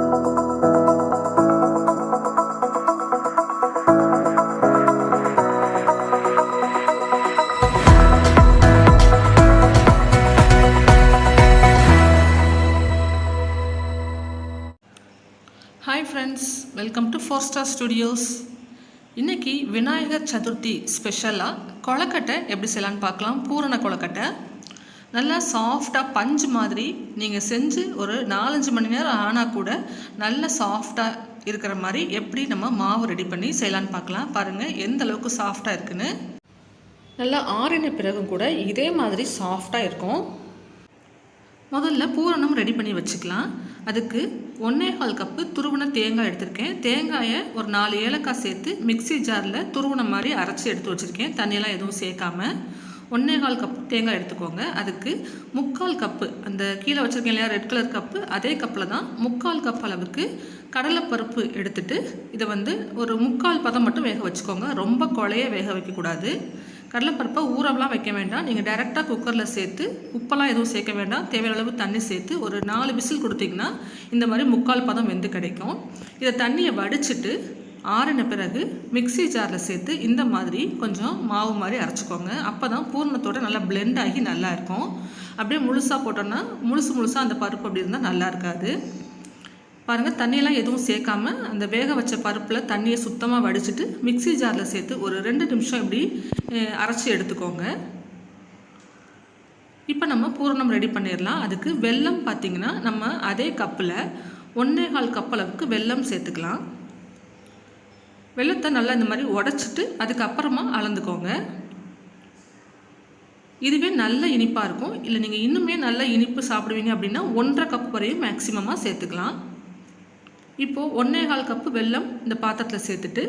Hi friends welcome to four star studios இன்னைக்கு விநாயகர் சதுர்த்தி ஸ்பெஷலாக கொழக்கட்டை எப்படி செய்யலான்னு பார்க்கலாம். பூரண கொழக்கட்டை. நல்லா சாஃப்டாக பஞ்சு மாதிரி நீங்கள் செஞ்சு ஒரு நாலஞ்சு மணி நேரம் ஆனால் கூட நல்ல சாஃப்டாக இருக்கிற மாதிரி எப்படி நம்ம மாவு ரெடி பண்ணி செய்யலான்னு பார்க்கலாம். பாருங்கள் எந்த அளவுக்கு சாஃப்டாக இருக்குன்னு. நல்லா ஆறின பிறகும் கூட இதே மாதிரி சாஃப்டாக இருக்கும். முதல்ல பூரணம் ரெடி பண்ணி வச்சுக்கலாம். அதுக்கு ஒன்றே கால் கப்பு துருவன தேங்காய் எடுத்திருக்கேன். தேங்காயை ஒரு நாலு ஏலக்காய் சேர்த்து மிக்ஸி ஜாரில் துருவன மாதிரி அரைச்சி எடுத்து வச்சுருக்கேன். தண்ணியெல்லாம் எதுவும் சேர்க்காம. ஒன்றே கால் தேங்காய் எடுத்துக்கோங்க. அதுக்கு முக்கால் கப்பு அந்த கீழே வச்சுருக்கேன் இல்லையா ரெட் கலர் கப்பு அதே கப்பில் தான் முக்கால் கப் அளவுக்கு கடலைப்பருப்பு எடுத்துட்டு இதை வந்து ஒரு முக்கால் பதம் மட்டும் வேக வச்சுக்கோங்க. ரொம்ப குழைய வேக வைக்கக்கூடாது. கடலைப்பருப்பை ஊறவெல்லாம் வைக்க வேண்டாம். நீங்கள் டைரெக்டாக குக்கரில் சேர்த்து உப்பெல்லாம் எதுவும் சேர்க்க வேண்டாம். தேவையான அளவு தண்ணி சேர்த்து ஒரு நாலு விசில் கொடுத்தீங்கன்னா இந்த மாதிரி முக்கால் பதம் வெந்து கிடைக்கும். இதை தண்ணியை வடிச்சிட்டு ஆறின பிறகு மிக்ஸி ஜாரில் சேர்த்து இந்த மாதிரி கொஞ்சம் மாவு மாதிரி அரைச்சிக்கோங்க. அப்போ தான் பூரணத்தோட நல்லா பிளெண்ட் ஆகி நல்லா இருக்கும். அப்படியே முழுசாக போட்டோன்னா முழுசு முழுசாக அந்த பருப்பு அப்படி இருந்தால் நல்லா இருக்காது. பாருங்கள் தண்ணியெல்லாம் எதுவும் சேர்க்காம அந்த வேக வச்ச பருப்பில் தண்ணியை சுத்தமாக வடிச்சிட்டு மிக்ஸி ஜாரில் சேர்த்து ஒரு ரெண்டு நிமிஷம் இப்படி அரைச்சி எடுத்துக்கோங்க. இப்போ நம்ம பூரணம் ரெடி பண்ணிடலாம். அதுக்கு வெல்லம் பார்த்திங்கன்னா நம்ம அதே கப்பில் ஒன்றே கால் கப் அளவுக்கு வெல்லம் சேர்த்துக்கலாம். வெல்லத்தை நல்லா இந்த மாதிரி உடச்சிட்டு அதுக்கப்புறமா அளந்துக்கோங்க. இதுவே நல்ல இனிப்பாக இருக்கும். இல்லை நீங்கள் இன்னுமே நல்ல இனிப்பு சாப்பிடுவீங்க அப்படின்னா ஒன்றரை கப் வரையும் மேக்சிமமாக சேர்த்துக்கலாம். இப்போது ஒன்றே கால் கப்பு வெல்லம் இந்த பாத்திரத்தில் சேர்த்துட்டு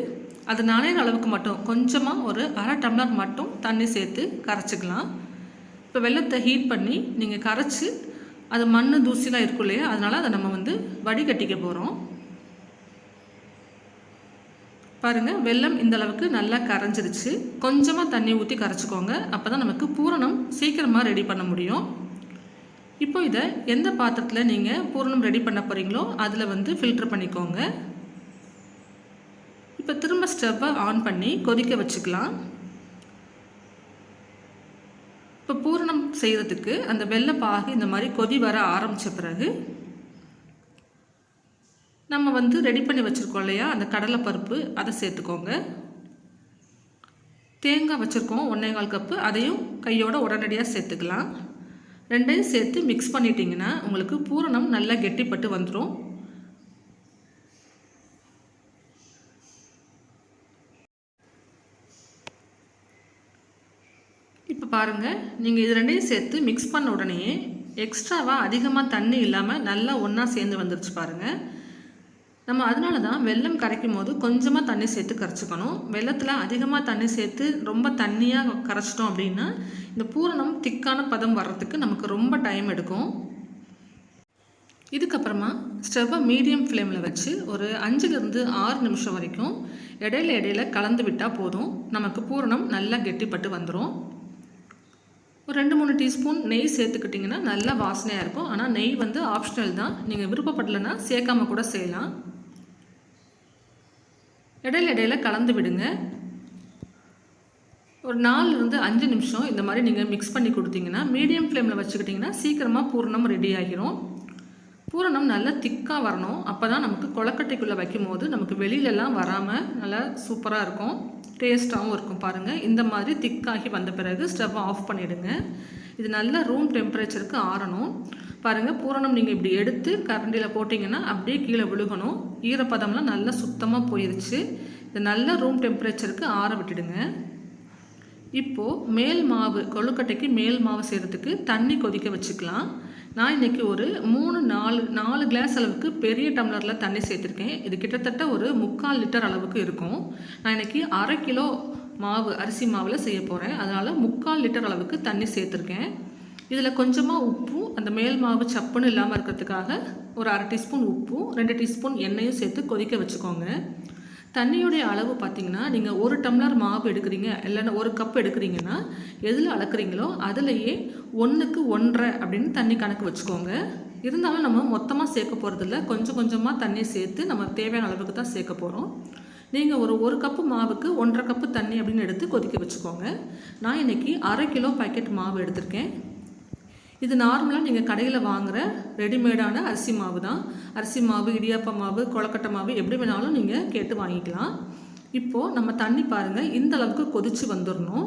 அது நனைகிற அளவுக்கு மட்டும் கொஞ்சமாக ஒரு அரை டம்ளர் மட்டும் தண்ணி சேர்த்து கரைச்சிக்கலாம். இப்போ வெல்லத்தை ஹீட் பண்ணி நீங்கள் கரைச்சி அது மண் தூசிலாம் இருக்கும் இல்லையா அதனால் அதை நம்ம வந்து வடிகட்டிக்க போகிறோம் பாருங்கள் வெள்ளம் இந்த அளவுக்கு நல்லா கரைஞ்சிருச்சு. கொஞ்சமாக தண்ணி ஊற்றி கரைச்சிக்கோங்க. அப்போ தான் நமக்கு பூரணம் சீக்கிரமாக ரெடி பண்ண முடியும். இப்போ இதை எந்த பாத்திரத்தில் நீங்கள் பூரணம் ரெடி பண்ண போகிறீங்களோ அதில் வந்து ஃபில்டர் பண்ணிக்கோங்க. இப்போ திரும்ப ஸ்டவ்வை ஆன் பண்ணி கொதிக்க வச்சுக்கலாம். இப்போ பூரணம் செய்கிறதுக்கு அந்த வெள்ளை பாகு இந்த மாதிரி கொதி வர ஆரம்பித்த பிறகு நம்ம வந்து ரெடி பண்ணி வச்சுருக்கோம் இல்லையா? அந்த கடலைப்பருப்பு அதை சேர்த்துக்கோங்க. தேங்காய் வச்சுருக்கோம் ஒன்றே கால் கப்பு அதையும் கையோட உடனடியாக சேர்த்துக்கலாம். ரெண்டையும் சேர்த்து மிக்ஸ் பண்ணிட்டீங்கன்னா உங்களுக்கு பூரணம் நல்லா கெட்டிப்பட்டு வந்துடும் இப்போ பாருங்கள் நீங்கள் இது ரெண்டையும் சேர்த்து மிக்ஸ் பண்ண உடனே எக்ஸ்ட்ராவாக அதிகமாக தண்ணி இல்லாமல் நல்லா ஒன்றா சேர்ந்து வந்துருச்சு பாருங்கள் நம்ம அதனால தான் வெல்லம் கரைக்கும் போது கொஞ்சமாக தண்ணி சேர்த்து கரைச்சிக்கணும். வெள்ளத்தில் அதிகமாக தண்ணி சேர்த்து ரொம்ப தண்ணியாக கரைச்சிட்டோம் அப்படின்னா இந்த பூரணம் திக்கான பதம் வர்றதுக்கு நமக்கு ரொம்ப டைம் எடுக்கும். இதுக்கப்புறமா ஸ்டவ்வை மீடியம் ஃப்ளேமில் வச்சு ஒரு அஞ்சுலேருந்து ஆறு நிமிஷம் வரைக்கும் இடையில இடையில கலந்து விட்டால் போதும். நமக்கு பூரணம் நல்லா கெட்டிப்பட்டு வந்துடும் ஒரு ரெண்டு மூணு டீஸ்பூன் நெய் சேர்த்துக்கிட்டிங்கன்னா நல்லா வாசனையாக இருக்கும். ஆனால் நெய் வந்து ஆப்ஷனல் தான். நீங்கள் விருப்பப்படலைன்னா சேர்க்காம கூட செய்யலாம். இடையில இடையில கலந்து விடுங்க. ஒரு நாலுலேருந்து அஞ்சு நிமிஷம் இந்த மாதிரி நீங்கள் மிக்ஸ் பண்ணி கொடுத்தீங்கன்னா மீடியம் ஃப்ளேமில் வச்சுக்கிட்டிங்கன்னா சீக்கிரமாக பூரணம் ரெடி ஆகிரும். பூரணம் நல்லா திக்காக வரணும். அப்போ தான் நமக்கு கொளக்கட்டைக்குள்ளே வைக்கும் போது நமக்கு வெளியிலலாம் வராமல் நல்லா சூப்பராக இருக்கும். டேஸ்ட்டாகவும் இருக்கும் பாருங்கள் இந்த மாதிரி திக்காகி வந்த பிறகு ஸ்டவ் ஆஃப் பண்ணிவிடுங்க இது நல்லா ரூம் டெம்பரேச்சருக்கு ஆறணும். பாருங்கள் பூரணம் நீங்கள் இப்படி எடுத்து கரண்டியில் போட்டிங்கன்னா அப்படியே கீழே விழுகணும். ஈரப்பதம்லாம் நல்லா சுத்தமாக போயிருச்சு. இது நல்லா ரூம் டெம்பரேச்சருக்கு ஆற விட்டுடுங்க. இப்போது மேல் மாவு கொழுக்கட்டைக்கு மேல் மாவு செய்கிறதுக்கு தண்ணி கொதிக்க வச்சுக்கலாம். நான் இன்றைக்கி ஒரு மூணு நாலு நாலு கிளாஸ் அளவுக்கு பெரிய டம்ளரில் தண்ணி சேர்த்துருக்கேன். இது கிட்டத்தட்ட ஒரு முக்கால் லிட்டர் அளவுக்கு இருக்கும். நான் இன்றைக்கி அரை கிலோ மாவு அரிசி மாவில் செய்ய போகிறேன் அதனால் முக்கால் லிட்டர் அளவுக்கு தண்ணி சேர்த்துருக்கேன். இதில் கொஞ்சமாக உப்பும் அந்த மேல் மாவு சப்புன்னு இல்லாமல் இருக்கிறதுக்காக ஒரு அரை டீஸ்பூன் உப்பும் ரெண்டு டீஸ்பூன் எண்ணெயும் சேர்த்து கொதிக்க வச்சுக்கோங்க. தண்ணியுடைய அளவு பார்த்தீங்கன்னா நீங்கள் ஒரு டம்ளர் மாவு எடுக்கிறீங்க இல்லைன்னா ஒரு கப் எடுக்கிறீங்கன்னா எதில் அளக்குறீங்களோ அதுலேயே ஒன்றுக்கு ஒன்றரை அப்படின்னு தண்ணி கணக்கு வச்சுக்கோங்க. இருந்தாலும் நம்ம மொத்தமாக சேர்க்க போகிறதில்ல கொஞ்சம் கொஞ்சமாக தண்ணி சேர்த்து நம்ம தேவையான அளவுக்கு தான் சேர்க்க போகிறோம் நீங்கள் ஒரு ஒரு கப்பு மாவுக்கு ஒன்றரை கப்பு தண்ணி அப்படின்னு எடுத்து கொதிக்க வச்சுக்கோங்க. நான் இன்றைக்கி அரை கிலோ பாக்கெட் மாவு எடுத்திருக்கேன். இது நார்மலாக நீங்கள் கடையில் வாங்குகிற ரெடிமேடான அரிசி மாவு தான். அரிசி மாவு இடியாப்ப மாவு கொழக்கட்டை மாவு எப்படி வேணாலும் நீங்கள் கேட்டு வாங்கிக்கலாம். இப்போது நம்ம தண்ணி பாருங்கள் இந்த அளவுக்கு கொதித்து வந்துடணும்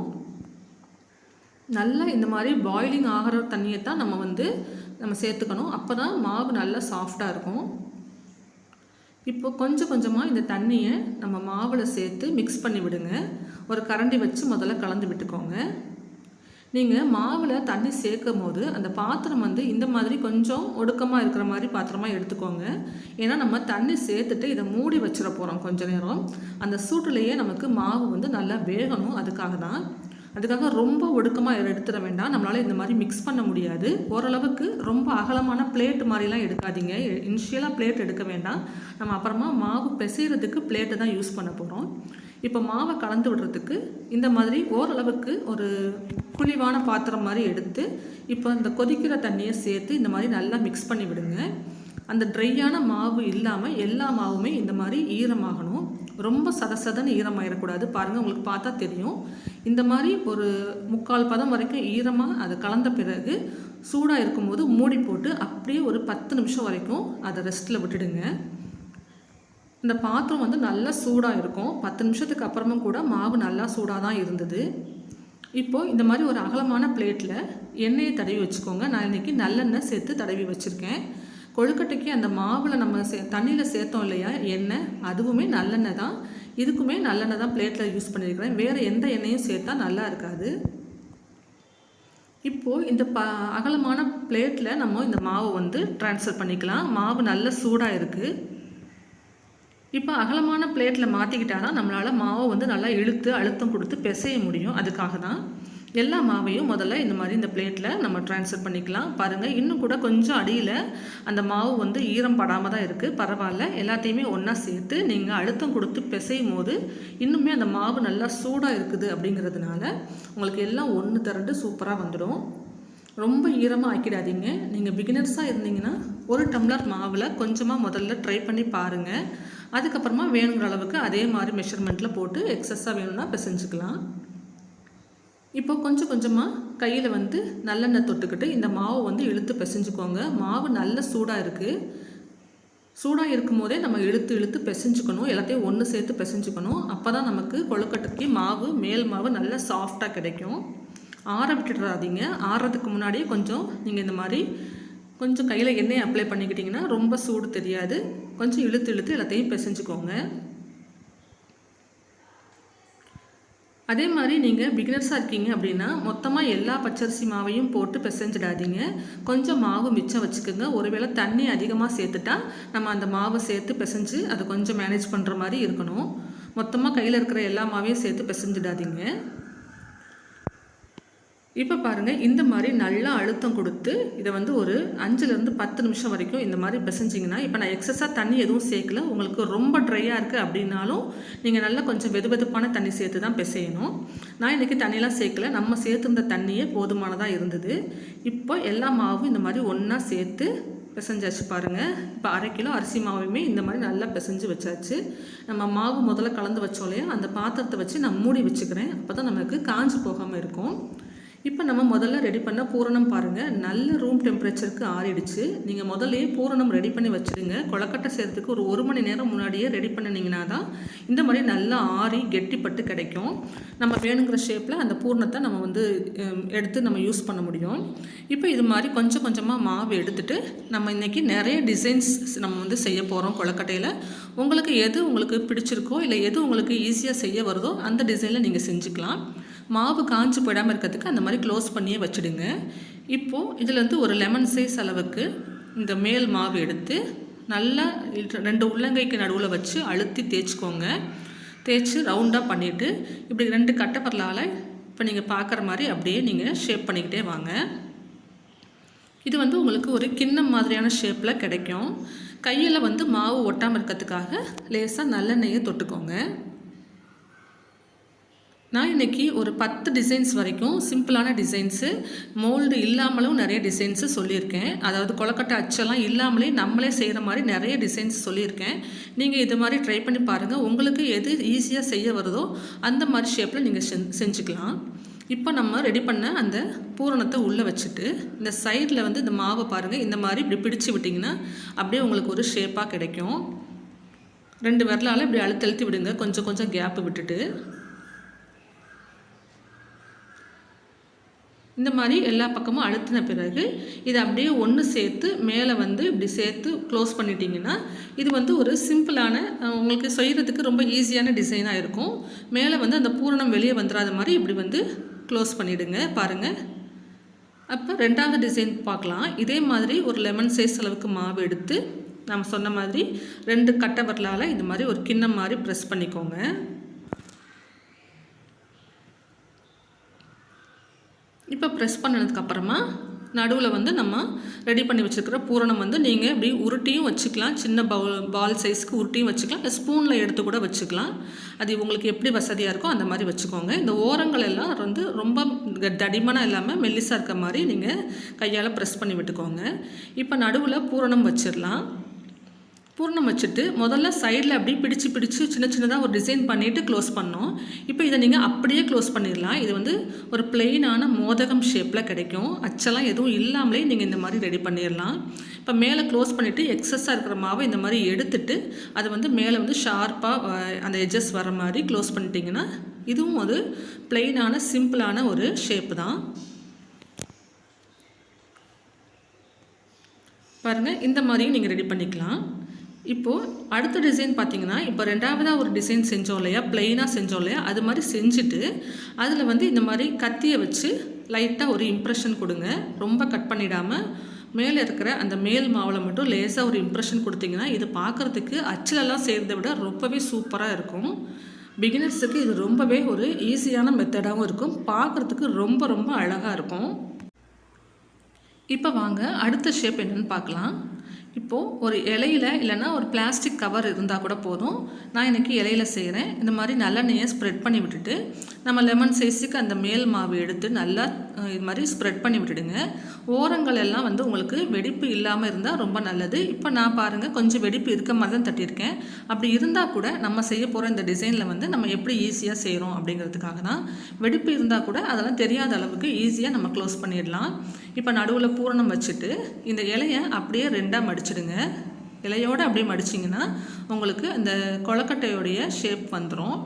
நல்லா இந்த மாதிரி பாயிலிங் ஆகிற தண்ணியை தான் நம்ம வந்து நம்ம சேர்த்துக்கணும். அப்போ தான் மாவு நல்லா சாஃப்டாக இருக்கும். இப்போ கொஞ்சம் கொஞ்சமாக இந்த தண்ணியை நம்ம மாவில் சேர்த்து மிக்ஸ் பண்ணி விடுங்க. ஒரு கரண்டி வச்சு முதல்ல கலந்து விட்டுக்கோங்க. நீங்கள் மாவில் தண்ணி சேர்க்கும் போது அந்த பாத்திரம் வந்து இந்த மாதிரி கொஞ்சம் ஒடுக்கமாக இருக்கிற மாதிரி பாத்திரமாக எடுத்துக்கோங்க. ஏன்னா நம்ம தண்ணி சேர்த்துட்டு இதை மூடி வச்சிட போகிறோம் கொஞ்ச நேரம். அந்த சூட்டுலேயே நமக்கு மாவு வந்து நல்லா வேகணும். அதுக்காக தான் அதுக்காக ரொம்ப ஒடுக்கமாக எடுத்துட வேண்டாம். நம்மளால் இந்த மாதிரி மிக்ஸ் பண்ண முடியாது. ஓரளவுக்கு ரொம்ப அகலமான பிளேட் மாதிரிலாம் எடுக்காதீங்க. இனிஷியலாக பிளேட் எடுக்க வேண்டாம். நம்ம அப்புறமா மாவு பிசைகிறதுக்கு பிளேட்டை தான் யூஸ் பண்ண போகிறோம் இப்போ மாவை கலந்து விடுறதுக்கு இந்த மாதிரி ஓரளவுக்கு ஒரு குழிவான பாத்திரம் மாதிரி எடுத்து இப்போ இந்த கொதிக்கிற தண்ணியை சேர்த்து இந்த மாதிரி நல்லா மிக்ஸ் பண்ணி விடுங்க. அந்த ட்ரையான மாவு இல்லாமல் எல்லா மாவுமே இந்த மாதிரி ஈரமாகணும். ரொம்ப சதசதன்னு ஈரமாயிடக்கூடாது பாருங்கள் உங்களுக்கு பார்த்தா தெரியும். இந்த மாதிரி ஒரு முக்கால் பதம் வரைக்கும் ஈரமாக அதை கலந்த பிறகு சூடாக இருக்கும்போது மூடி போட்டு அப்படியே ஒரு பத்து நிமிஷம் வரைக்கும் அதை ரெஸ்ட்டில் விட்டுடுங்க. இந்த பாத்திரம் வந்து நல்லா சூடாக இருக்கும். பத்து நிமிஷத்துக்கு அப்புறமும் கூட மாவு நல்லா சூடாக தான் இருந்தது. இப்போது இந்த மாதிரி ஒரு அகலமான பிளேட்டில் எண்ணெயை தடவி வச்சுக்கோங்க. நான் இன்றைக்கி நல்லெண்ணெய் சேர்த்து தடவி வச்சுருக்கேன். கொழுக்கட்டைக்கு அந்த மாவில் நம்ம சே தண்ணியில் சேர்த்தோம் இல்லையா? எண்ணெய். அதுவுமே நல்லெண்ணெய் தான். இதுக்குமே நல்லெண்ணெய் தான் பிளேட்டில் யூஸ் பண்ணியிருக்கிறேன் வேறு எந்த எண்ணெயும் சேர்த்தா நல்லா இருக்காது. இப்போது இந்த ப அகலமான பிளேட்டில் நம்ம இந்த மாவை வந்து ட்ரான்ஸ்ஃபர் பண்ணிக்கலாம். மாவு நல்ல சூடாக இருக்குது இப்போ அகலமான பிளேட்டில் மாற்றிக்கிட்டா தான் நம்மளால் மாவை வந்து நல்லா இழுத்து அழுத்தம் கொடுத்து பிசைய முடியும். அதுக்காக தான் எல்லா மாவையும் முதல்ல இந்த மாதிரி இந்த பிளேட்டில் நம்ம ட்ரான்ஸ்ஃபர் பண்ணிக்கலாம். பாருங்கள் இன்னும் கூட கொஞ்சம் அடியில் அந்த மாவு வந்து ஈரம் படாமல் தான் இருக்குது பரவாயில்ல. எல்லாத்தையுமே ஒன்றா சேர்த்து நீங்கள் அழுத்தம் கொடுத்து பிசையும் போது இன்னுமே அந்த மாவு நல்லா சூடாக இருக்குது அப்படிங்கிறதுனால உங்களுக்கு எல்லாம் ஒன்று திரண்டு சூப்பராக வந்துடும் ரொம்ப ஈரமாக ஆக்கிடாதீங்க. நீங்கள் பிகினர்ஸாக இருந்தீங்கன்னா ஒரு டம்ளர் மாவில் கொஞ்சமாக முதல்ல ட்ரை பண்ணி பாருங்கள் அதுக்கப்புறமா வேணுங்கிற அளவுக்கு அதே மாதிரி மெஷர்மெண்ட்டில் போட்டு எக்ஸஸ்ஸாக வேணும்னா பிசைஞ்சுக்கலாம். இப்போ கொஞ்சம் கொஞ்சமாக கையில் வந்து நல்லெண்ணெய் தொட்டுக்கிட்டு இந்த மாவை வந்து இழுத்து பிசைஞ்சுக்கோங்க. மாவு நல்ல சூடாக இருக்குது சூடாக இருக்கும் போதே நம்ம இழுத்து இழுத்து பிசைஞ்சுக்கணும். எல்லாத்தையும் ஒன்று சேர்த்து பிசைஞ்சுக்கணும். அப்போ தான் நமக்கு கொழுக்கட்டைக்கு மாவு மேல் மாவு நல்லா சாஃப்டாக கிடைக்கும். ஆற விட்டுடாதீங்க. ஆறுறதுக்கு முன்னாடியே கொஞ்சம் நீங்கள் இந்த மாதிரி கொஞ்சம் கையில் எண்ணெய் அப்ளை பண்ணிக்கிட்டிங்கன்னா ரொம்ப சூடு தெரியாது. கொஞ்சம் இழுத்து இழுத்து எல்லாத்தையும் பிசைஞ்சுக்கோங்க. அதே மாதிரி நீங்கள் பிகினர்ஸாக இருக்கீங்க அப்படின்னா மொத்தமாக எல்லா பச்சரிசி மாவையும் போட்டு பிசைஞ்சிடாதீங்க. கொஞ்சம் மாவு மிச்சம் வச்சுக்கோங்க. ஒருவேளை தண்ணி அதிகமாக சேர்த்துட்டா நம்ம அந்த மாவை சேர்த்து பிசைஞ்சு அதை கொஞ்சம் மேனேஜ் பண்ணுற மாதிரி இருக்கணும். மொத்தமாக கையில் இருக்கிற எல்லா மாவையும் சேர்த்து பிசைஞ்சிடாதீங்க. இப்போ பாருங்கள் இந்த மாதிரி நல்லா அழுத்தம் கொடுத்து இதை வந்து ஒரு அஞ்சுலேருந்து பத்து நிமிஷம் வரைக்கும் இந்த மாதிரி பிசைஞ்சிங்கன்னா இப்போ நான் எக்ஸஸாக தண்ணி எதுவும் சேர்க்கல உங்களுக்கு ரொம்ப ட்ரையாக இருக்குது அப்படின்னாலும் நீங்கள் நல்லா கொஞ்சம் வெது வெதுப்பான தண்ணி சேர்த்து தான் பிசையணும். நான் இன்றைக்கி தண்ணியெலாம் சேர்க்கல நம்ம சேர்த்துருந்த தண்ணியே போதுமானதாக இருந்தது. இப்போ எல்லா மாவும் இந்த மாதிரி ஒன்றா சேர்த்து பிசைஞ்சாச்சு பாருங்கள் இப்போ அரை கிலோ அரிசி மாவையுமே இந்த மாதிரி நல்லா பிசைஞ்சு வச்சாச்சு. நம்ம மாவு முதல்ல கலந்து வச்சோம் இல்லையா அந்த பாத்திரத்தை வச்சு நான் மூடி வச்சுக்கிறேன். அப்போ தான் நமக்கு காஞ்சி போகாமல் இருக்கும். இப்போ நம்ம முதல்ல ரெடி பண்ண பூரணம் பாருங்கள் நல்ல ரூம் டெம்பரேச்சருக்கு ஆறிடுச்சு. நீங்கள் முதல்லையே பூரணம் ரெடி பண்ணி வச்சுருங்க. கொழக்கட்டை செய்கிறதுக்கு ஒரு ஒரு மணி நேரம் முன்னாடியே ரெடி பண்ணினீங்கன்னா தான் இந்த மாதிரி நல்லா ஆறி கெட்டிப்பட்டு கிடைக்கும். நம்ம வேணுங்கிற ஷேப்பில் அந்த பூரணத்தை நம்ம வந்து எடுத்து நம்ம யூஸ் பண்ண முடியும். இப்போ இது மாதிரி கொஞ்சம் கொஞ்சமாக மாவு எடுத்துகிட்டு நம்ம இன்றைக்கி நிறைய டிசைன்ஸ் நம்ம வந்து செய்ய போகிறோம் கொழக்கட்டையில். உங்களுக்கு எது உங்களுக்கு பிடிச்சிருக்கோ இல்லை எது உங்களுக்கு ஈஸியாக செய்ய வருதோ அந்த டிசைனில் நீங்கள் செஞ்சுக்கலாம். மாவு காஞ்சி போயிடாமல் இருக்கிறதுக்கு அந்த மாதிரி க்ளோஸ் பண்ணியே வச்சுடுங்க. இப்போது இதில் வந்து ஒரு லெமன் சைஸ் அளவுக்கு இந்த மேல் மாவு எடுத்து நல்லா ரெண்டு உள்ளங்கைக்கு நடுவில் வச்சு அழுத்தி தேய்ச்சிக்கோங்க. தேய்ச்சி ரவுண்டாக பண்ணிவிட்டு இப்படி ரெண்டு கட்டப்பரலால் இப்போ நீங்கள் பார்க்குற மாதிரி அப்படியே நீங்கள் ஷேப் பண்ணிக்கிட்டே வாங்க. இது வந்து உங்களுக்கு ஒரு கிண்ணம் மாதிரியான ஷேப்பில் கிடைக்கும். கையில் வந்து மாவு ஒட்டாமல் இருக்கிறதுக்காக லேசாக நல்லெண்ணெயை தொட்டுக்கோங்க. நான் இன்றைக்கி ஒரு பத்து டிசைன்ஸ் வரைக்கும் சிம்பிளான டிசைன்ஸு மோல்டு இல்லாமலும் நிறைய டிசைன்ஸு சொல்லியிருக்கேன். அதாவது கொலக்கட்டை அச்செல்லாம் இல்லாமலே நம்மளே செய்கிற மாதிரி நிறைய டிசைன்ஸ் சொல்லியிருக்கேன். நீங்கள் இது மாதிரி ட்ரை பண்ணி பாருங்கள் உங்களுக்கு எது ஈஸியாக செய்ய வருதோ அந்த மாதிரி ஷேப்பில் நீங்கள் செஞ்சுக்கலாம். இப்போ நம்ம ரெடி பண்ண அந்த பூரணத்தை உள்ளே வச்சுட்டு இந்த சைடில் வந்து இந்த மாவை பாருங்கள் இந்த மாதிரி இப்படி பிடிச்சு விட்டிங்கன்னா அப்படியே உங்களுக்கு ஒரு ஷேப்பாக கிடைக்கும். ரெண்டு விரலால் இப்படி அழுத்தழுத்தி அழுத்தி விடுங்க. கொஞ்சம் கொஞ்சம் கேப்பு விட்டுட்டு. இந்த மாதிரி எல்லா பக்கமும் அழுத்தின பிறகு இதை அப்படியே ஒன்று சேர்த்து மேலே வந்து இப்படி சேர்த்து க்ளோஸ் பண்ணிட்டீங்கன்னா இது வந்து ஒரு சிம்பிளான உங்களுக்கு செய்கிறதுக்கு ரொம்ப ஈஸியான டிசைனாக இருக்கும். மேலே வந்து அந்த பூரணம் வெளியே வந்துடாத மாதிரி இப்படி வந்து க்ளோஸ் பண்ணிவிடுங்க பாருங்கள் அப்போ ரெண்டாவது டிசைன் பார்க்கலாம். இதே மாதிரி ஒரு லெமன் சைஸ் அளவுக்கு மாவு எடுத்து நம்ம சொன்ன மாதிரி ரெண்டு கட்டை வரலால் இது மாதிரி ஒரு கிண்ணம் மாதிரி ப்ரெஸ் பண்ணிக்கோங்க. இப்போ ப்ரெஸ் பண்ணதுக்கப்புறமா நடுவில் வந்து நம்ம ரெடி பண்ணி வச்சுருக்கிற பூரணம் வந்து நீங்கள் இப்படி உருட்டியும் வச்சுக்கலாம். சின்ன பவுல் பால் சைஸ்க்கு உருட்டியும் வச்சுக்கலாம். இல்லை ஸ்பூனில் எடுத்து கூட வச்சுக்கலாம். அது உங்களுக்கு எப்படி வசதியாக இருக்கோ அந்த மாதிரி வச்சுக்கோங்க. இந்த ஓரங்கள் எல்லாம் வந்து ரொம்ப தடிமனாக இல்லாமல் மெல்லிசாக இருக்க மாதிரி நீங்கள் கையால் ப்ரெஸ் பண்ணி விட்டுக்கோங்க. இப்போ நடுவில் பூரணம் வச்சிடலாம். பூர்ணம் வச்சுட்டு முதல்ல சைடில் அப்படியே பிடிச்சு பிடிச்சு சின்ன சின்னதாக ஒரு டிசைன் பண்ணிவிட்டு க்ளோஸ் பண்ணோம். இப்போ இதை நீங்கள் அப்படியே க்ளோஸ் பண்ணிடலாம். இது வந்து ஒரு பிளெயினான மோதகம் ஷேப்பில் கிடைக்கும். அச்செல்லாம் எதுவும் இல்லாமலே நீங்கள் இந்த மாதிரி ரெடி பண்ணிடலாம். இப்போ மேலே க்ளோஸ் பண்ணிவிட்டு எக்ஸஸாக இருக்கிற மாவை இந்த மாதிரி எடுத்துட்டு அதை வந்து மேலே வந்து ஷார்ப்பாக அந்த எஜஸ் வர மாதிரி க்ளோஸ் பண்ணிட்டீங்கன்னா இதுவும் ஒரு பிளெயினான சிம்பிளான ஒரு ஷேப்பு தான். பாருங்கள் இந்த மாதிரியும் நீங்கள் ரெடி பண்ணிக்கலாம். இப்போது அடுத்த டிசைன் பார்த்தீங்கன்னா இப்போ ரெண்டாவதாக ஒரு டிசைன் செஞ்சோம் இல்லையா? ப்ளைனாக செஞ்சோம் இல்லையா? அது மாதிரி செஞ்சுட்டு அதில் வந்து இந்த மாதிரி கத்தியை வச்சு லைட்டாக ஒரு இம்ப்ரெஷன் கொடுங்க. ரொம்ப கட் பண்ணிடாமல் மேலே இருக்கிற அந்த மேல் மாவில் மட்டும் லேசாக ஒரு இம்ப்ரெஷன் கொடுத்தீங்கன்னா இது பார்க்குறதுக்கு அச்சிலெல்லாம் சேர்ந்த விட ரொம்பவே சூப்பராக இருக்கும். பிகினர்ஸுக்கு இது ரொம்பவே ஒரு ஈஸியான மெத்தடாகவும் இருக்கும். பார்க்குறதுக்கு ரொம்ப ரொம்ப அழகாக இருக்கும். இப்போ வாங்க அடுத்த ஷேப் என்னென்னு பார்க்கலாம். இப்போது ஒரு இலையில இல்லைன்னா ஒரு பிளாஸ்டிக் கவர் இருந்தால் கூட போதும். நான் இன்றைக்கி இலையில செய்கிறேன் இந்த மாதிரி நல்லெண்ணெயை ஸ்ப்ரெட் பண்ணி விட்டுட்டு நம்ம லெமன் சைஸுக்கு அந்த மேல் மாவு எடுத்து நல்லா இது மாதிரி ஸ்ப்ரெட் பண்ணி விட்டுடுங்க. ஓரங்கள் எல்லாம் வந்து உங்களுக்கு வெடிப்பு இல்லாமல் இருந்தால் ரொம்ப நல்லது. இப்போ நான் பாருங்கள் கொஞ்சம் வெடிப்பு இருக்க மாதிரி தான் தட்டியிருக்கேன். அப்படி இருந்தால் கூட நம்ம செய்ய போகிற இந்த டிசைனில் வந்து நம்ம எப்படி ஈஸியாக செய்கிறோம் அப்படிங்கிறதுக்காக தான். வெடிப்பு இருந்தால் கூட அதெல்லாம் தெரியாத அளவுக்கு ஈஸியாக நம்ம க்ளோஸ் பண்ணிடலாம். இப்போ நடுவில் பூரணம் வச்சுட்டு இந்த இலையை அப்படியே ரெண்டாக மடிச்சிடுங்க. இலையோடு அப்படியே மடிச்சிங்கன்னா உங்களுக்கு அந்த கொழக்கட்டையோடைய ஷேப் வந்துடும்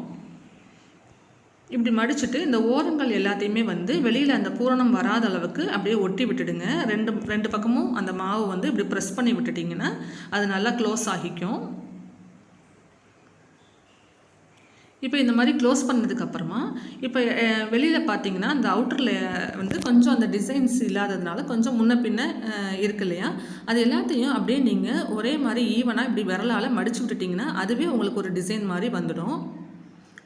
இப்படி மடிச்சுட்டு இந்த ஓரங்கள் எல்லாத்தையுமே வந்து வெளியில் அந்த பூரணம் வராத அளவுக்கு அப்படியே ஒட்டி விட்டுடுங்க. ரெண்டு ரெண்டு பக்கமும் அந்த மாவு வந்து இப்படி ப்ரெஸ் பண்ணி விட்டுட்டிங்கன்னா அது நல்லா க்ளோஸ் ஆகிக்கும். இப்போ இந்த மாதிரி க்ளோஸ் பண்ணதுக்கப்புறமா இப்போ வெளியில் பார்த்தீங்கன்னா அந்த அவுட்டரில் வந்து கொஞ்சம் அந்த டிசைன்ஸ் இல்லாததுனால கொஞ்சம் முன்ன பின்ன இருக்கு இல்லையா? அது எல்லாத்தையும் அப்படியே நீங்கள் ஒரே மாதிரி ஈவனாக இப்படி விரலால் மடித்து விட்டுட்டிங்கன்னா அதுவே உங்களுக்கு ஒரு டிசைன் மாதிரி வந்துடும்.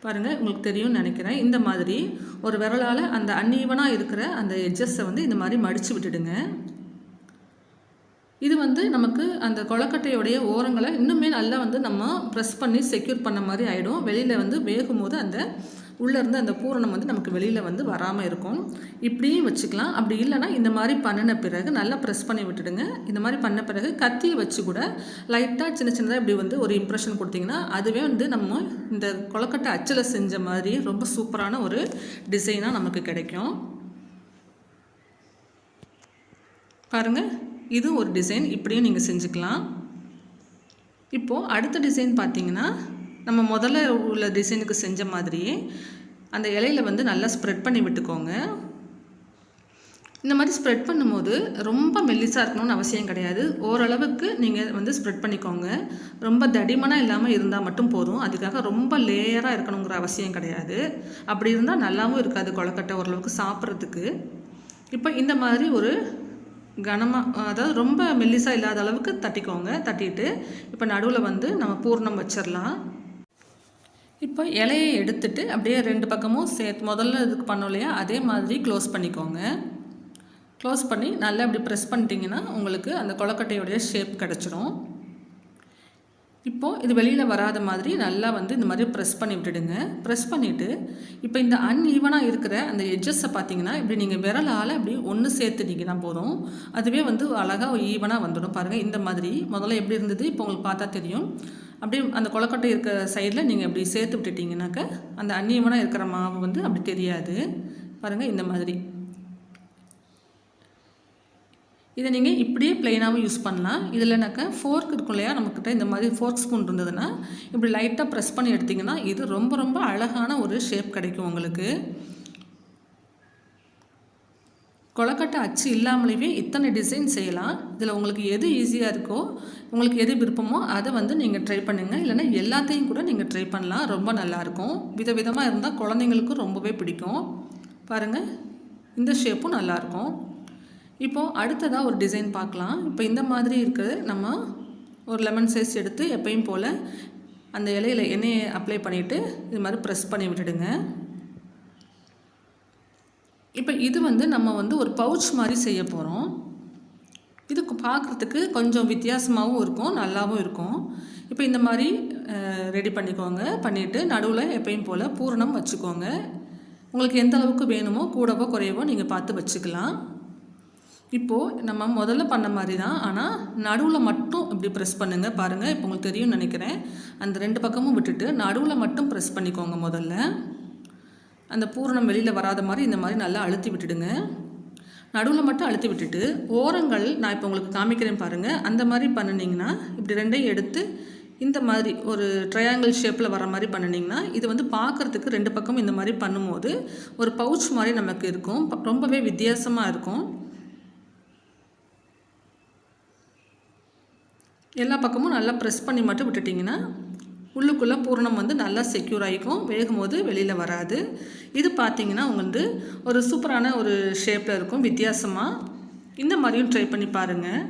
பாருங்கள் உங்களுக்கு தெரியும்னு நினைக்கிறேன். இந்த மாதிரி ஒரு விரலால் அந்த அன்ஈவனாக இருக்கிற அந்த எட்ஜஸ்ஸை வந்து இந்த மாதிரி மடித்து விட்டுடுங்க. இது வந்து நமக்கு அந்த கொளக்கட்டையுடைய ஓரங்களை இன்னுமே நல்லா வந்து நம்ம ப்ரெஸ் பண்ணி செக்யூர் பண்ண மாதிரி ஆகிடும் வெளியில் வந்து வேகும் போது அந்த உள்ளேருந்து அந்த பூரணம் வந்து நமக்கு வெளியில் வந்து வராமல் இருக்கும். இப்படியும் வச்சுக்கலாம். அப்படி இல்லைனா இந்த மாதிரி பண்ணின பிறகு நல்லா ப்ரெஸ் பண்ணி விட்டுடுங்க. இந்த மாதிரி பண்ண பிறகு கத்தியை வச்சு கூட லைட்டாக சின்ன சின்னதாக இப்படி வந்து ஒரு இம்ப்ரெஷன் கொடுத்திங்கன்னா அதுவே வந்து நம்ம இந்த கொலக்கட்டை அச்சில் செஞ்ச மாதிரி ரொம்ப சூப்பரான ஒரு டிசைனாக நமக்கு கிடைக்கும். பாருங்கள் இது ஒரு டிசைன் இப்படியும் நீங்கள் செஞ்சுக்கலாம். இப்போது அடுத்த டிசைன் பார்த்தீங்கன்னா நம்ம முதல்ல உள்ள டிசைனுக்கு செஞ்ச மாதிரியே அந்த இலையில வந்து நல்லா ஸ்ப்ரெட் பண்ணி விட்டுக்கோங்க. இந்த மாதிரி ஸ்ப்ரெட் பண்ணும்போது ரொம்ப மெல்லிசாக இருக்கணும்னு அவசியம் கிடையாது. ஓரளவுக்கு நீங்கள் வந்து ஸ்ப்ரெட் பண்ணிக்கோங்க. ரொம்ப தடிமனாக இல்லாமல் இருந்தால் மட்டும் போதும். அதுக்காக ரொம்ப லேயராக இருக்கணுங்கிற அவசியம் கிடையாது. அப்படி இருந்தால் நல்லாவும் இருக்காது கொழக்கட்டை ஓரளவுக்கு சாப்பிட்றதுக்கு. இப்போ இந்த மாதிரி ஒரு கனமாக அதாவது ரொம்ப மெல்லிசாக இல்லாத அளவுக்கு தட்டிக்கோங்க. தட்டிட்டு இப்போ நடுவில் வந்து நம்ம பூர்ணம் வச்சிடலாம். இப்போ இலையை எடுத்துட்டு அப்படியே ரெண்டு பக்கமும் சேர்த்து முதல்ல இதுக்கு பண்ணோம் இல்லையா? அதே மாதிரி க்ளோஸ் பண்ணிக்கோங்க. க்ளோஸ் பண்ணி நல்லா இப்படி ப்ரெஸ் பண்ணிட்டீங்கன்னா உங்களுக்கு அந்த கொலக்கட்டையுடைய ஷேப் கிடச்சிரும். இப்போது இது வெளியில் வராத மாதிரி நல்லா வந்து இந்த மாதிரி ப்ரெஸ் பண்ணி விட்டுடுங்க. ப்ரெஸ் பண்ணிவிட்டு இப்போ இந்த அன்ஈவனாக இருக்கிற அந்த எட்ஜஸை பார்த்தீங்கன்னா இப்படி நீங்கள் விரலால் அப்படி ஒன்று சேர்த்துட்டிங்கன்னா போதும். அதுவே வந்து அழகாக ஈவனாக வந்துடும். பாருங்கள் இந்த மாதிரி முதல்ல எப்படி இருந்தது? இப்போ உங்களுக்கு பார்த்தா தெரியும். அப்படியே அந்த கொலக்கட்டை இருக்கிற சைடில் நீங்கள் இப்படி சேர்த்து விட்டுட்டிங்கனாக்க அந்த அந்நியமனாக இருக்கிற மாவு வந்து அப்படி தெரியாது. பாருங்கள் இந்த மாதிரி. இதை நீங்கள் இப்படியே ப்ளைனாகவும் யூஸ் பண்ணலாம். இதில்னாக்கா ஃபோர்க் இருக்கும் இல்லையா நம்மக்கிட்ட இந்த மாதிரி ஃபோர்க் ஸ்பூன் இருந்ததுன்னா இப்படி லைட்டாக ப்ரெஸ் பண்ணி எடுத்திங்கன்னா இது ரொம்ப ரொம்ப அழகான ஒரு ஷேப் கிடைக்கும் உங்களுக்கு. கொலக்கட்டை அச்சு இல்லாமலேயே இத்தனை டிசைன் செய்யலாம். இதில் உங்களுக்கு எது ஈஸியாக இருக்கோ உங்களுக்கு எது விருப்பமோ அதை வந்து நீங்கள் ட்ரை பண்ணுங்கள் இல்லைன்னா எல்லாத்தையும் கூட நீங்கள் ட்ரை பண்ணலாம். ரொம்ப நல்லாயிருக்கும் விதவிதமாக இருந்தால் குழந்தைங்களுக்கும் ரொம்பவே பிடிக்கும். பாருங்கள் இந்த ஷேப்பும் நல்லாயிருக்கும் இப்போது அடுத்ததாக ஒரு டிசைன் பார்க்கலாம். இப்போ இந்த மாதிரி இருக்கிறது நம்ம ஒரு லெமன் சைஸ் எடுத்து எப்பயும் போல் அந்த இலையில் எண்ணெயை அப்ளை பண்ணிவிட்டு இது மாதிரி ப்ரெஸ் பண்ணி விட்டுடுங்க. இப்போ இது வந்து நம்ம வந்து ஒரு பவுச் மாதிரி செய்ய போகிறோம் இதுக்கு பார்க்குறதுக்கு கொஞ்சம் வித்தியாசமாகவும் இருக்கும் நல்லாவும் இருக்கும். இப்போ இந்த மாதிரி ரெடி பண்ணிக்கோங்க. பண்ணிவிட்டு நடுவில் எப்பயும் போல் பூரணம் வச்சுக்கோங்க. உங்களுக்கு எந்த அளவுக்கு வேணுமோ கூடவோ குறையவோ நீங்கள் பார்த்து வச்சுக்கலாம். இப்போது நம்ம முதல்ல பண்ண மாதிரி தான். ஆனால் நடுவில் மட்டும் இப்படி ப்ரெஸ் பண்ணுங்கள் பாருங்கள் இப்போ உங்களுக்கு தெரியும்னு நினைக்கிறேன். அந்த ரெண்டு பக்கமும் விட்டுட்டு நடுவில் மட்டும் ப்ரெஸ் பண்ணிக்கோங்க முதல்ல. அந்த பூரணம் வெளியில் வராத மாதிரி இந்த மாதிரி நல்லா அழுத்தி விட்டுடுங்க. நடுவில் மட்டும் அழுத்தி விட்டுட்டு ஓரங்கள் நான் இப்போ உங்களுக்கு காமிக்கிறேன் பாருங்கள் அந்த மாதிரி பண்ணினீங்கன்னா இப்படி ரெண்டையும் எடுத்து இந்த மாதிரி ஒரு ட்ரையாங்கிள் ஷேப்பில் வர மாதிரி பண்ணினீங்கன்னா இது வந்து பார்க்குறதுக்கு ரெண்டு பக்கமும் இந்த மாதிரி பண்ணும்போது ஒரு பவுச் மாதிரி நமக்கு இருக்கும். ரொம்பவே வித்தியாசமாக இருக்கும். எல்லா பக்கமும் நல்லா ப்ரெஸ் பண்ணி மட்டும் விட்டுட்டிங்கன்னா உள்ளுக்குள்ளே பூரணம் வந்து நல்லா செக்யூர் ஆகிக்கும். வேகும் போது வெளியில் வராது. இது பார்த்திங்கன்னா வந்து ஒரு சூப்பரான ஒரு ஷேப்பில் இருக்கும். வித்தியாசமாக இந்த மாதிரியும் ட்ரை பண்ணி பாருங்கள்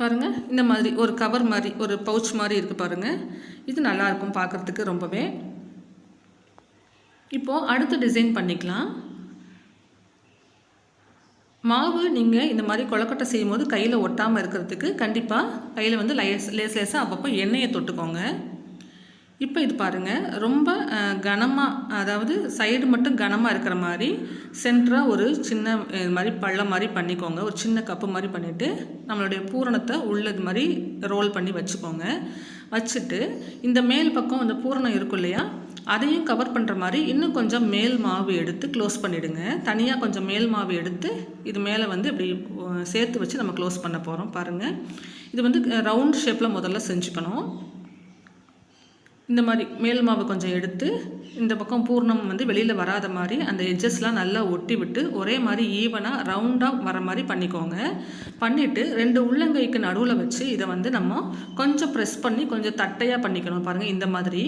பாருங்கள் இந்த மாதிரி ஒரு கவர் மாதிரி ஒரு பவுச் மாதிரி இருக்குது பாருங்கள் இது நல்லாயிருக்கும் பார்க்குறதுக்கு ரொம்பவே. இப்போது அடுத்த டிசைன் பண்ணிக்கலாம். மாவு நீங்கள் இந்த மாதிரி கொழக்கட்டை செய்யும் போது கையில் ஒட்டாமல் இருக்கிறதுக்கு கண்டிப்பாக கையில் வந்து லேஸ் லேஸ் லேஸாக அப்பப்போ எண்ணெயை தொட்டுக்கோங்க. இப்போ இது பாருங்கள் ரொம்ப கனமாக அதாவது சைடு மட்டும் கனமாக இருக்கிற மாதிரி சென்டராக ஒரு சின்ன இது மாதிரி பள்ளம் மாதிரி பண்ணிக்கோங்க. ஒரு சின்ன கப்பு மாதிரி பண்ணிவிட்டு நம்மளுடைய பூரணத்தை உள்ளது மாதிரி ரோல் பண்ணி வச்சுக்கோங்க. வச்சுட்டு இந்த மேல் பக்கம் அந்த பூரணம் இருக்கும் இல்லையா? அதையும் கவர் பண்ணுற மாதிரி இன்னும் கொஞ்சம் மேல் மாவு எடுத்து க்ளோஸ் பண்ணிவிடுங்க தனியாக கொஞ்சம் மேல் மாவு எடுத்து இது மேலே வந்து இப்படி சேர்த்து வச்சு நம்ம க்ளோஸ் பண்ண போகிறோம் பாருங்கள் இது வந்து ரவுண்ட் ஷேப்பில் முதல்ல செஞ்சுக்கணும். இந்த மாதிரி மேல் மாவு கொஞ்சம் எடுத்து இந்த பக்கம் பூர்ணம் வந்து வெளியில் வராத மாதிரி அந்த எட்ஜஸ்லாம் நல்லா ஒட்டி விட்டு ஒரே மாதிரி ஈவனாக ரவுண்டாக வர மாதிரி பண்ணிக்கோங்க. பண்ணிவிட்டு ரெண்டு உள்ளங்கைக்கு நடுவில் வச்சு இதை வந்து நம்ம கொஞ்சம் ப்ரெஸ் பண்ணி கொஞ்சம் தட்டையாக பண்ணிக்கணும். பாருங்கள் இந்த மாதிரி.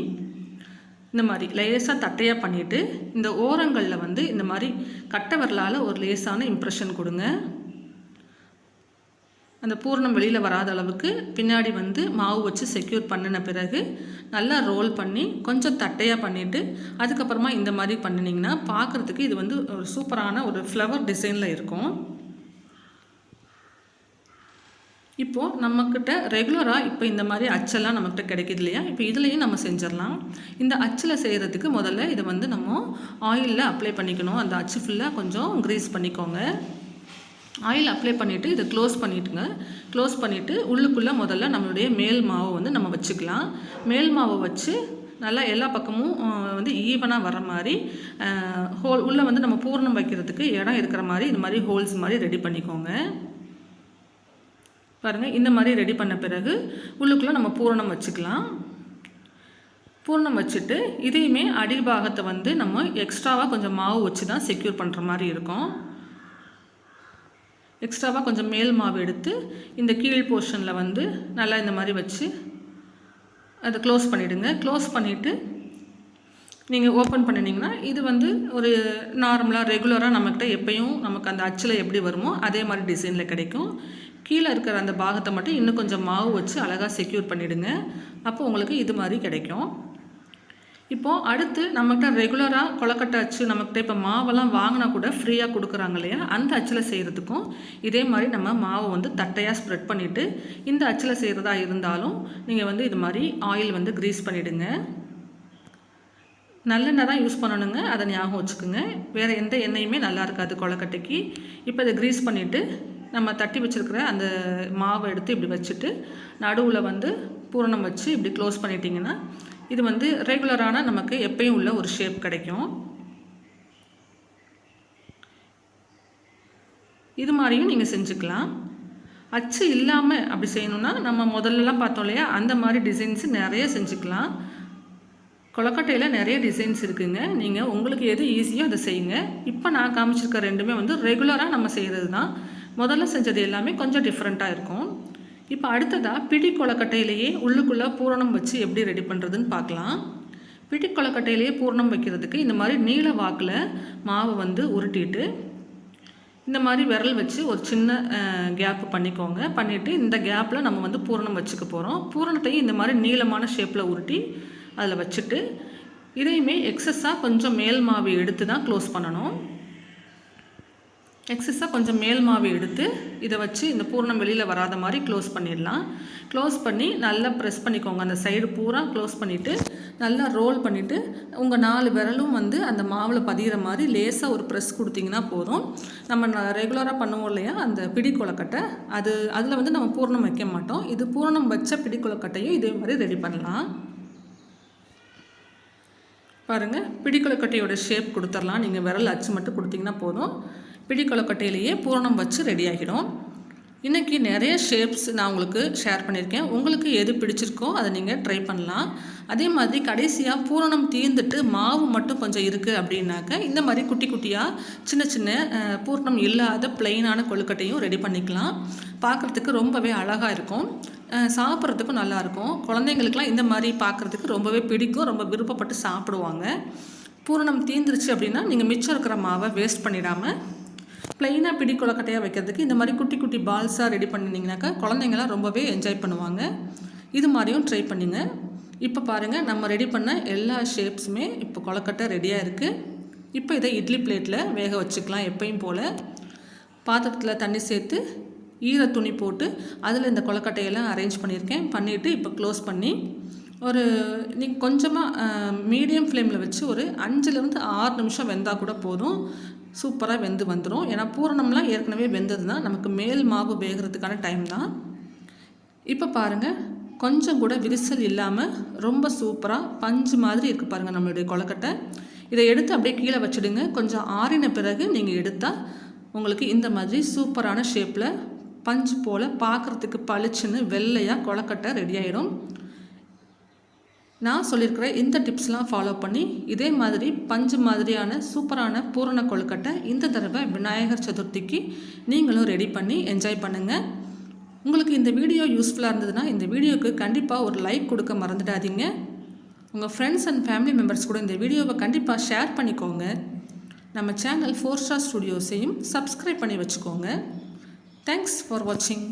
இந்த மாதிரி லேசாக தட்டையாக பண்ணிவிட்டு இந்த ஓரங்களில் வந்து இந்த மாதிரி கட்டை வரலால் ஒரு லேசான இம்ப்ரெஷன் கொடுங்க. அந்த பூர்ணம் வெளியில் வராத அளவுக்கு பின்னாடி வந்து மாவு வச்சு செக்யூர் பண்ணின பிறகு நல்லா ரோல் பண்ணி கொஞ்சம் தட்டையாக பண்ணிவிட்டு அதுக்கப்புறமா இந்த மாதிரி பண்ணினீங்கன்னா பார்க்குறதுக்கு இது வந்து ஒரு சூப்பரான ஒரு ஃப்ளவர் டிசைனில் இருக்கும். இப்போது நம்மக்கிட்ட ரெகுலராக இப்போ இந்த மாதிரி அச்செல்லாம் நம்மக்கிட்ட கிடைக்கிது இல்லையா? இப்போ இதுலேயும் நம்ம செஞ்சிடலாம். இந்த அச்சில் செய்கிறதுக்கு முதல்ல இதை வந்து நம்ம ஆயிலில் அப்ளை பண்ணிக்கணும். அந்த அச்சு ஃபுல்லாக கொஞ்சம் க்ரீஸ் பண்ணிக்கோங்க. ஆயில் அப்ளை பண்ணிவிட்டு இதை க்ளோஸ் பண்ணிவிட்டுங்க க்ளோஸ் பண்ணிவிட்டு உள்ளுக்குள்ளே முதல்ல நம்மளுடைய மேல் மாவை வந்து நம்ம வச்சுக்கலாம். மேல் மாவை வச்சு நல்லா எல்லா பக்கமும் வந்து ஈவனாக வர மாதிரி ஹோல் உள்ளே வந்து நம்ம பூர்ணம் வைக்கிறதுக்கு இடம் இருக்கிற மாதிரி இது மாதிரி ஹோல்ஸ் மாதிரி ரெடி பண்ணிக்கோங்க. பாருங்கள் இந்த மாதிரி ரெடி பண்ண பிறகு உள்ளுக்குள்ளே நம்ம பூரணம் வச்சுக்கலாம். பூரணம் வச்சுட்டு இதையுமே அடிபாகத்தை வந்து நம்ம எக்ஸ்ட்ராவாக கொஞ்சம் மாவு வச்சு தான் செக்யூர் பண்ணுற மாதிரி இருக்கும். எக்ஸ்ட்ராவாக கொஞ்சம் மேல் மாவு எடுத்து இந்த கீழ் போர்ஷனில் வந்து நல்லா இந்த மாதிரி வச்சு அதை க்ளோஸ் பண்ணிவிடுங்க க்ளோஸ் பண்ணிவிட்டு நீங்கள் ஓப்பன் பண்ணினீங்கன்னா இது வந்து ஒரு நார்மலாக ரெகுலராக நம்மக்கிட்ட எப்பயும் நமக்கு அந்த அச்சில் எப்படி வருமோ அதே மாதிரி டிசைனில் கிடைக்கும். கீழே இருக்கிற அந்த பாகத்தை மட்டும் இன்னும் கொஞ்சம் மாவு வச்சு அழகாக செக்யூர் பண்ணிவிடுங்க அப்போ உங்களுக்கு இது மாதிரி கிடைக்கும். இப்போது அடுத்து நம்மகிட்ட ரெகுலராக கொலக்கட்டை அச்சு நம்மக்கிட்ட இப்போ மாவெல்லாம் வாங்கினா கூட ஃப்ரீயாக கொடுக்குறாங்க இல்லையா? அந்த அச்சில் செய்கிறதுக்கும் இதே மாதிரி நம்ம மாவை வந்து தட்டையாக ஸ்ப்ரெட் பண்ணிவிட்டு இந்த அச்சில் செய்கிறதா இருந்தாலும் நீங்கள் வந்து இது மாதிரி ஆயில் வந்து க்ரீஸ் பண்ணிவிடுங்க நல்லெண்ணெய் தான் யூஸ் பண்ணணுங்க. அதை ஞாபகம் வச்சுக்கோங்க. வேறு எந்த எண்ணெயுமே நல்லா இருக்காது கொலக்கட்டைக்கு இப்போ இதை க்ரீஸ் பண்ணிவிட்டு நம்ம தட்டி வச்சுருக்கிற அந்த மாவை எடுத்து இப்படி வச்சுட்டு நடுவில் வந்து பூரணம் வச்சு இப்படி க்ளோஸ் பண்ணிட்டீங்கன்னா இது வந்து ரெகுலரான நமக்கு எப்பயும் உள்ள ஒரு ஷேப் கிடைக்கும். இது மாதிரியும் நீங்கள் செஞ்சுக்கலாம். அச்சு இல்லாமல் அப்படி செய்யணுன்னா நம்ம முதல்லலாம் பார்த்தோம் இல்லையா அந்த மாதிரி டிசைன்ஸ் நிறைய செஞ்சுக்கலாம். கொலக்கட்டையில் நிறைய டிசைன்ஸ் இருக்குங்க. நீங்கள் உங்களுக்கு எது ஈஸியோ அதை செய்யுங்க. இப்போ நான் காமிச்சிருக்க ரெண்டுமே வந்து ரெகுலராக நம்ம செய்கிறது தான் முதல்ல செஞ்சது எல்லாமே கொஞ்சம் டிஃப்ரெண்ட்டாக இருக்கும். இப்போ அடுத்ததாக பிடி கொலக்கட்டையிலேயே உள்ளுக்குள்ளே பூரணம் வச்சு எப்படி ரெடி பண்ணுறதுன்னு பார்க்கலாம். பிடி கொலக்கட்டையிலேயே பூரணம் வைக்கிறதுக்கு இந்த மாதிரி நீல வாக்கில் மாவை வந்து உருட்டிட்டு இந்த மாதிரி விரல் வச்சு ஒரு சின்ன கேப் பண்ணிக்கோங்க. பண்ணிவிட்டு இந்த கேப்பில் நம்ம வந்து பூரணம் வச்சுக்க போகிறோம் பூரணத்தையும் இந்த மாதிரி நீளமான ஷேப்பில் உருட்டி அதில் வச்சுட்டு இதையுமே எக்ஸஸாக கொஞ்சம் மேல் மாவு எடுத்து தான் க்ளோஸ் பண்ணணும். எக்ஸஸாக கொஞ்சம் மேல் மாவு எடுத்து இதை வச்சு இந்த பூர்ணம் வெளியில் வராத மாதிரி க்ளோஸ் பண்ணிடலாம். க்ளோஸ் பண்ணி நல்லா ப்ரெஸ் பண்ணிக்கோங்க. அந்த சைடு பூரா க்ளோஸ் பண்ணிவிட்டு நல்லா ரோல் பண்ணிவிட்டு உங்கள் நாலு விரலும் வந்து அந்த மாவில் பதிகிற மாதிரி லேசாக ஒரு ப்ரெஸ் கொடுத்தீங்கன்னா போதும். நம்ம ரெகுலராக பண்ணுவோம் இல்லையா? அந்த பிடி கொலக்கட்டை அது அதில் வந்து நம்ம பூர்ணம் வைக்க மாட்டோம். இது பூர்ணம் வச்ச பிடி கொலக்கட்டையும் இதே மாதிரி ரெடி பண்ணலாம். பாருங்கள் பிடிக்கொலக்கட்டையோட ஷேப் கொடுத்துர்லாம் நீங்கள் விரல் அச்சு மட்டும் கொடுத்தீங்கன்னா போதும். பிடிக்கொலக்கட்டையிலேயே பூரணம் வச்சு ரெடி ஆகிடும் இன்றைக்கி நிறைய ஷேப்ஸ் நான் உங்களுக்கு ஷேர் பண்ணியிருக்கேன். உங்களுக்கு எது பிடிச்சிருக்கோ அதை நீங்கள் ட்ரை பண்ணலாம். அதே மாதிரி கடைசியாக பூரணம் தீர்ந்துட்டு மாவு மட்டும் கொஞ்சம் இருக்குது அப்படின்னாக்க இந்த மாதிரி குட்டி குட்டியாக சின்ன சின்ன பூரணம் இல்லாத பிளெயினான கொழுக்கட்டையும் ரெடி பண்ணிக்கலாம். பார்க்குறதுக்கு ரொம்பவே அழகாக இருக்கும். சாப்பிட்றதுக்கும் நல்லாயிருக்கும் குழந்தைங்களுக்குலாம் இந்த மாதிரி பார்க்குறதுக்கு ரொம்பவே பிடிக்கும். ரொம்ப விருப்பப்பட்டு சாப்பிடுவாங்க. பூரணம் தீந்துருச்சு அப்படின்னா நீங்கள் மிச்சம் இருக்கிற மாவை வேஸ்ட் பண்ணிடாமல் ப்ளைனாக பிடி கொலக்கட்டையாக வைக்கிறதுக்கு இந்த மாதிரி குட்டி குட்டி பால்ஸாக ரெடி பண்ணினீங்கனாக்கா குழந்தைங்களாம் ரொம்பவே என்ஜாய் பண்ணுவாங்க. இது மாதிரியும் ட்ரை பண்ணுங்க. இப்போ பாருங்கள் நம்ம ரெடி பண்ண எல்லா ஷேப்ஸுமே இப்போ கொலக்கட்டை ரெடியாக இருக்குது இப்போ இதை இட்லி பிளேட்டில் வேக வச்சுக்கலாம் எப்பயும் போல். பாத்திரத்தில் தண்ணி சேர்த்து ஈர துணி போட்டு அதில் இந்த கொலக்கட்டையெல்லாம் அரேஞ்ச் பண்ணியிருக்கேன். பண்ணிவிட்டு இப்போ க்ளோஸ் பண்ணி ஒரு நீங்கள் கொஞ்சமாக மீடியம் ஃப்ளேமில் வச்சு ஒரு அஞ்சுலேருந்து ஆறு நிமிஷம் வெந்தால் கூட போதும். சூப்பராக வெந்து வந்துடும் ஏன்னா பூரணம்லாம் ஏற்கனவே வெந்தது தான் நமக்கு மேல் மாவு வேகிறதுக்கான டைம் தான். இப்போ பாருங்கள் கொஞ்சம் கூட விரிசல் இல்லாமல் ரொம்ப சூப்பராக பஞ்சு மாதிரி இருக்குது பாருங்கள் நம்மளுடைய கொலக்கட்டை இதை எடுத்து அப்படியே கீழே வச்சுடுங்க. கொஞ்சம் ஆறின பிறகு நீங்கள் எடுத்தால் உங்களுக்கு இந்த மாதிரி சூப்பரான ஷேப்பில் பஞ்சு போல் பார்க்குறதுக்கு பளிச்சுன்னு வெள்ளையாக கொலக்கட்டை ரெடி ஆகிடும் நான் சொல்லியிருக்கிற இந்த டிப்ஸ்லாம் ஃபாலோ பண்ணி இதே மாதிரி பஞ்சு மாதிரியான சூப்பரான பூரண கொழுக்கட்டை இந்த தடவை விநாயகர் சதுர்த்திக்கு நீங்களும் ரெடி பண்ணி என்ஜாய் பண்ணுங்கள் உங்களுக்கு இந்த வீடியோ யூஸ்ஃபுல்லாக இருந்ததுன்னா இந்த வீடியோவுக்கு கண்டிப்பாக ஒரு லைக் கொடுக்க மறந்துடாதீங்க. உங்கள் ஃப்ரெண்ட்ஸ் அண்ட் ஃபேமிலி மெம்பர்ஸ் கூட இந்த வீடியோவை கண்டிப்பாக ஷேர் பண்ணிக்கோங்க. நம்ம சேனல் ஃபோர் ஸ்டார் ஸ்டுடியோஸையும் சப்ஸ்கிரைப் பண்ணி வச்சுக்கோங்க. தேங்க்ஸ் ஃபார் வாட்சிங்